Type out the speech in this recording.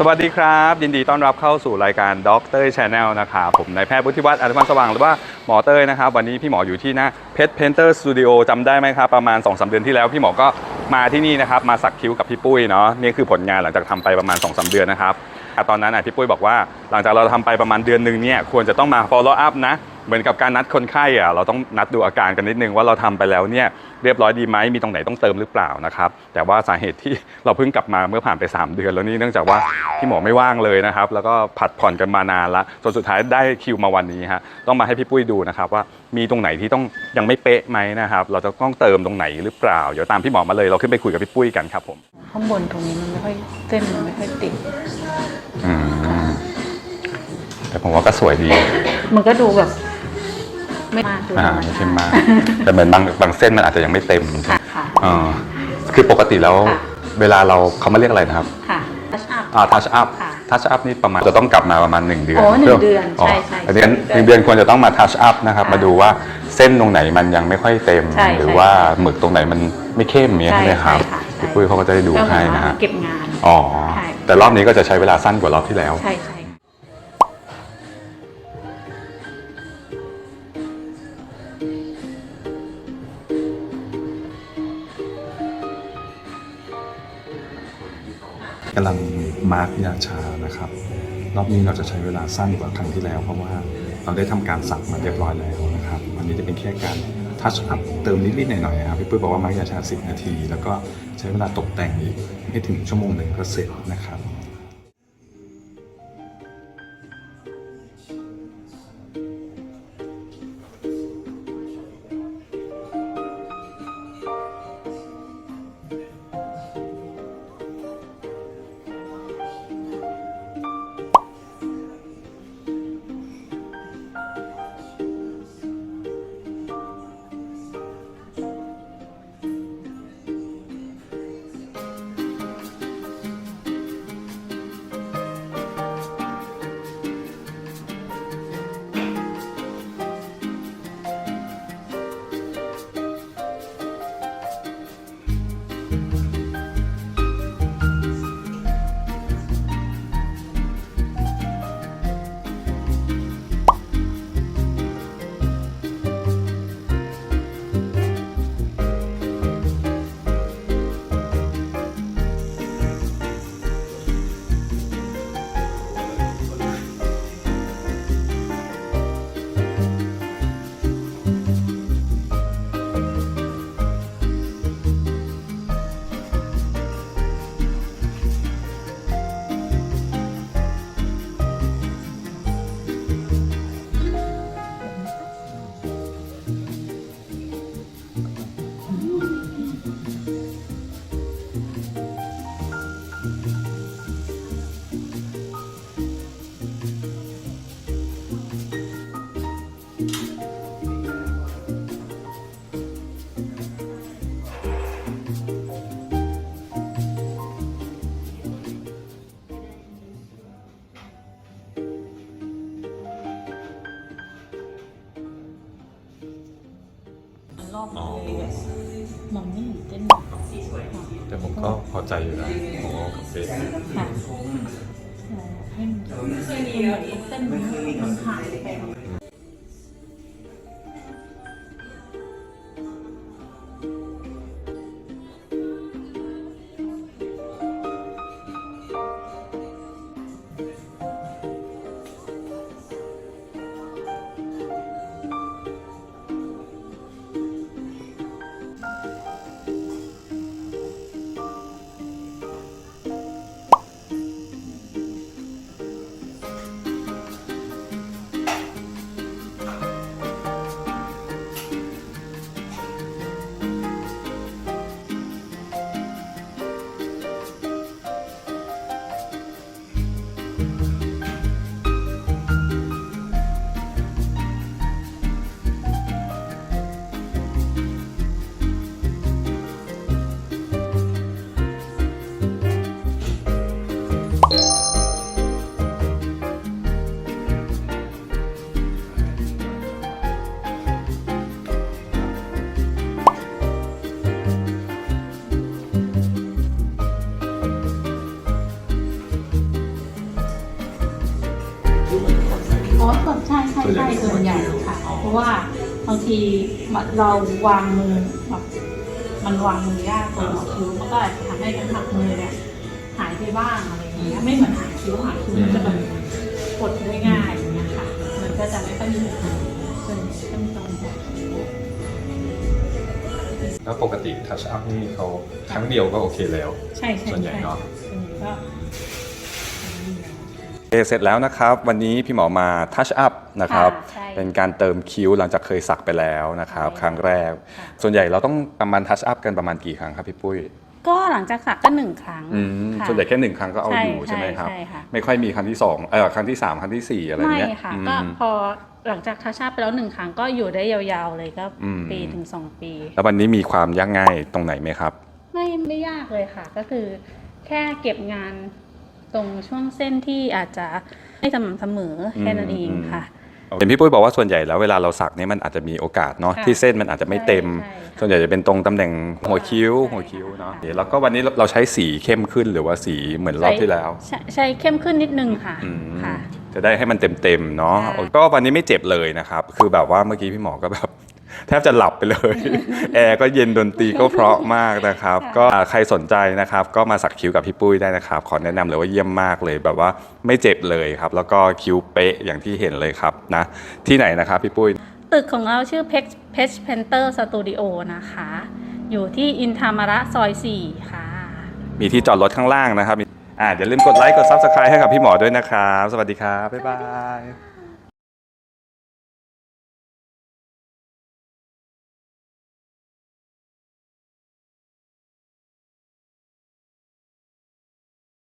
สวัสดีครับ ยินดีต้อนรับเข้าสู่รายการด็อกเตอร์ชาแนลนะครับผมนายแพทย์พุทธิวัฒน์อนุพันธ์สว่าง หรือว่าหมอเต้ยนะครับ วันนี้พี่หมออยู่ที่หน้าเพชรเพนเตอร์สตูดิโอจำได้ไหมครับ ประมาณ2อสเดือนที่แล้วพี่หมอก็มาที่นี่นะครับ มาสักคิ้วกับพี่ปุ้ยเนาะนี่คือผลงานหลังจากทำไปประมาณ2อสเดือนนะครับตอนนั้นนะพี่ปุ้ยบอกว่าหลังจากเราทำไปประมาณเดือนหนึ่งเนี่ยควรจะต้องมา follow up นะ เหมือนกับการนัดคนไข้อะเราต้องนัดดูอาการกันนิดนึงว่าเราทำไปแล้วเนี่ยเรียบร้อยดีไหมมีตรงไหนต้องเติมหรือเปล่านะครับแต่ว่าสาเหตุที่เราเพิ่งกลับมาเมื่อผ่านไป 3 เดือนแล้วนี่เนื่องจากว่าพี่หมอไม่ว่างเลยนะครับแล้วก็ผัดผ่อนกันมานานละจนสุดท้ายได้คิวมาวันนี้ฮะต้องมาให้พี่ปุ้ยดูนะครับว่ามีตรงไหนที่ต้องยังไม่เป๊ะไหมนะครับเราจะต้องเติมตรงไหนหรือเปล่าเดี๋ยวตามพี่หมอมาเลยเราขึ้นไปคุยกับพี่ปุ้ยกันครับผมข้างบนตรงนี้มันไม่ค่อยเส้นมันไม่ค่อยติดอืมแต่ผมว่าก็สวยดี มันก็ดูแบบ ไม่มากดูอ่าธรรมไม่ชาใช่ติมาก แต่เหมือนบางบางเส้นมันอาจจะยังไม่เต็มค่ะค่ะเออคือปกติแล้วค่ะ เวลาเราเขามาเรียกอะไรนะครับค่ะทัชอัพ อ่าทัชอัพค่ะทัชอัพนี่ประมาณจะต้องกลับมาประมาณ 1 เดือนโอ้หนึ่งพื่เดือนใช่ใช่อันนี้หนึ่งเดือนควรจะต้องมาทัชอัพนะครับ ค่ะมาดูว่าเส้นตรงไหนมันยังไม่ค่อยเต็ม ใช่หรือใช่ว่าหมึกตรงไหนมันไม่เข้มเนี้ยใช่ใช่ไหมครับใช่ค่ะใช่ พี่ปุ้ยเขาก็จะได้ดูก็เหมืให้อนนะว่าฮะเก็บงาน อ๋อ ใช่ แต่รอบนี้ก็จะใช้เวลาสั้นกว่ารอบที่แล้ว ใช่ใช่ กำลังมาร์กยาชานะครับ รอบนี้เราจะใช้เวลาสั้นกว่าครั้งที่แล้ว เพราะว่าเราได้ทำการสักมาเรียบร้อยแล้วนะครับวันนี้จะเป็นแค่การทัชอัพเติมนิดๆหน่อยๆนะครับพี่ปุ้ยบอกว่ามาร์กยาชา 10 นาที แล้วก็ใช้เวลาตกแต่งอีกไม่ถึงชั่วโมงหนึ่งก็เสร็จนะครับ รอบเลยแบบมองไม่เห็นเส้นแต่ผมก็พอใจอยู่นะผมว่าโอเคค่ะให้มันเหมือนเส้นมันมันหายไป ส่วนใหญ่ใช่ส่วนใหญ่ค่ะ เพราะว่าบางทีเราวางมือแบบมันวางมือยากตรงหัวคิ้วมันก็อาจจะทำให้น้ำหนักมือเนี่ยหายไปบ้างอะไรอย่างเงี้ยไม่เหมือนหางคิ้วหางคิ้วมันจะแบบกดได้ง่ายอย่างเงี้ยค่ะ มันก็จะไม่ค่อยมีปัญหาส่วนต้องตรงหัวคิ้วแล้วปกติทัชอัพนี่เขาครั้งเดียวก็โอเคแล้ว ใช่ใช่ส่วนใหญ่เนอะส่วนใหญ่ก็ โอเคเสร็จแล้วนะครับ วันนี้พี่หมอมาทัชอัพนะครับ ค่ะใช่เป็นการเติมคิ้วหลังจากเคยสักไปแล้วนะครับ ใช่ ครั้งแรกค่ะส่วนใหญ่เราต้องประมาณทัชอัพกันประมาณกี่ครั้งครับพี่ปุ้ยก็หลังจากสักก็หนึ่งครั้งอืมค่ะส่วนใหญ่แค่หนึ่งครั้งก็เอาอยู่ใช่ไหมครับ ใช่ค่ะไม่ค่อยมีครั้งที่สองเออครั้งที่สามครั้งที่สี่อะไรไม่เงี้ยค่ะ อืม ก็พอหลังจากทัชชาไปแล้วหนึ่งครั้งก็อยู่ได้ยาวๆเลยก็อืม ปีถึงสองปี แล้ววันนี้มีความยากง่ายตรงไหนไหมครับ ไม่ไม่ยากเลยค่ะ ก็คือแค่เก็บงาน ตรงช่วงเส้นที่อาจจะไม่สม่ำเสมอแค่นั้นเองค่ะ เห็นพี่ปุ้ยบอกว่าส่วนใหญ่แล้วเวลาเราสักเนี่ยมันอาจจะมีโอกาสเนาะค่ะที่เส้นมันอาจจะไม่เต็ม ใช่ใช่ค่ะส่วนใหญ่จะเป็นตรงตำแหน่งหัวคิ้วใช่ หัวคิ้วเนาะใช่แล้วก็วันนี้เราใช้สีเข้มขึ้นหรือว่าสีเหมือนรอบที่แล้วใช่ใช่เข้มขึ้นนิดนึงค่ะอืมค่ะ จะได้ให้มันเต็มๆเนาะค่ะก็วันนี้ไม่เจ็บเลยนะครับ คือแบบว่าเมื่อกี้พี่หมอก็แบบ แทบจะหลับไปเลย แอร์ก็เย็นดนตรีก็เพราะมากนะครับ ก็อ่าใครสนใจนะครับ ก็มาสักคิ้วกับพี่ปุ้ยได้นะครับ ขอแนะนำเลยว่าเยี่ยมมากเลยแบบว่าไม่เจ็บเลยครับ แล้วก็คิ้วเป๊ะอย่างที่เห็นเลยครับนะ ที่ไหนนะครับพี่ปุ้ย ตึกของเราชื่อ Page Page Painter Studio นะคะ อยู่ที่อินทามระซอย 4 ค่ะ มีที่จอดรถข้างล่างนะครับมีอ่าอย่าลืมกดไลค์กด Subscribe ให้กับพี่หมอด้วยนะครับ สวัสดีครับ บ๊ายบาย